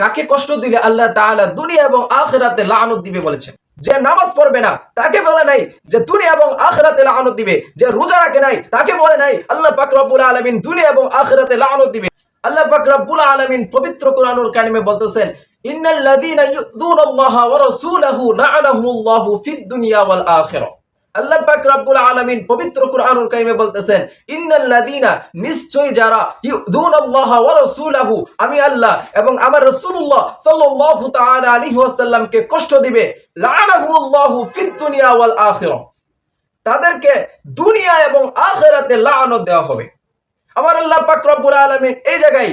কাকে কষ্ট দিলে আল্লাহ তাআলা দুনিয়া এবং আখিরাতে লানত দিবে বলেছেন? যে নামাজ পড়বে না, তাকে বলে নাই যে দুনিয়া এবং আখিরাতে লানত দিবে। যে রোজা রাখে নাই, তাকে বলে নাই, আল্লাহ পাক রব্বুল আলামিন দুনিয়া এবং আখিরাতে লানত দিবে। আল্লাহ পাক রব্বুল আলামিন পবিত্র কোরআনুল কারিমে বলতেছেন, ইন্নাল লাযীনা ইউযুনাল্লাহা ওয়া রাসূলাহু লা'নাহুমুল্লাহু ফিদ দুনিয়া ওয়াল আখিরাহ আল্লাহ পাক রব্বুল আলামিন পবিত্র কোরআনুল কারিমে বলতেছেন ইন্নাল লাযীনা নিশ্চয় যারা ওয়া রাসূলাহু, আমি আল্লাহ এবং আমার রাসূলুল্লাহ সাল্লাল্লাহু তাআলা আলাইহি কষ্ট দিবে, লা'নাহুমুল্লাহু ফিদ দুনিয়া ওয়াল আখিরাহ। তাদেরকে দুনিয়া এবং আখিরাতে লানত দেওয়া হবে। আমার আল্লাহ পাক রব্বুল আলামিন এই জায়গায়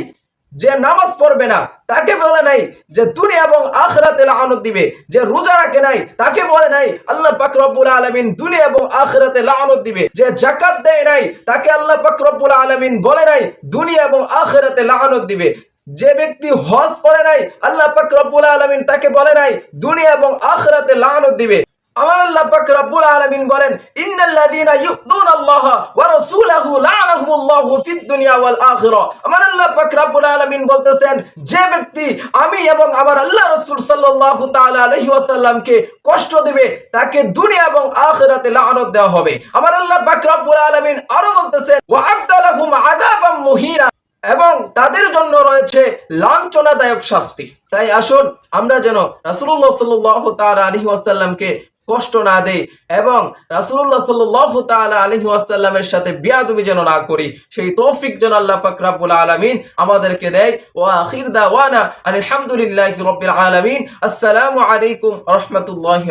যে নামাজ পড়বে না, তাকে বলে নাই যে দুনিয়া এবং আখিরাতে লানত দিবে। যে রোজা রাখে নাই, তাকে বলে নাই, আল্লাহ পাক রব্বুল আলামিন দুনিয়া এবং আখিরাতে লানত দিবে। যে যাকাত দেয় নাই, তাকে আল্লাহ পাক আলামিন বলে নাই, দুনিয়া এবং আখিরাতে লানত দিবে। যে ব্যক্তি হজ করে নাই, আল্লাহ পাক আলামিন তাকে বলে নাই, দুনিয়া এবং আখিরাতে লানত দিবে। আমার আল্লাহ পাক রব্বুল আলামিন বলেন, ইন্নাল্লাযীনা ইউযুনাল্লাহ ওয়া রাসূলাহু লা'নাহুমুল্লাহু ফিদ দুনিয়া ওয়াল আখিরাহ আমার আল্লাহ পাক রব্বুল আলামিন বলতেছেন, যে ব্যক্তি আমি এবং আমার আল্লাহ রাসূল সাল্লাল্লাহু তাআলা আলাইহি ওয়াসাল্লামকে কষ্ট দিবে, তাকে দুনিয়া এবং আখিরাতে লানত দেওয়া হবে। আমার আল্লাহ পাক রব্বুল আলামিন আরও বলতেছেন, ওয়া আবদালাহুম আযাবাম মুহিনা। এবং তাদের জন্য রয়েছে লাঞ্ছনাদায়ক শাস্তি। তাই আসুন, আমরা যেন রাসূলুল্লাহ সাল্লাল্লাহু তাআলা আলাইহি ওয়াসাল্লামকে কষ্ট না দেই এবং রাসুল্লাহ সাল্লাহ তাল আলহি আসাল্লামের সাথে বিয়াদুমি যেন না করি, সেই তৌফিক যেন আল্লাহ ফাকরাবুল আলমিন আমাদেরকে দেয়। ও আখির দা ওয়ানা আলহামদুলিল্লাহ রবিল আলমিন। আসসালামু আলাইকুম রহমতুল্লাহ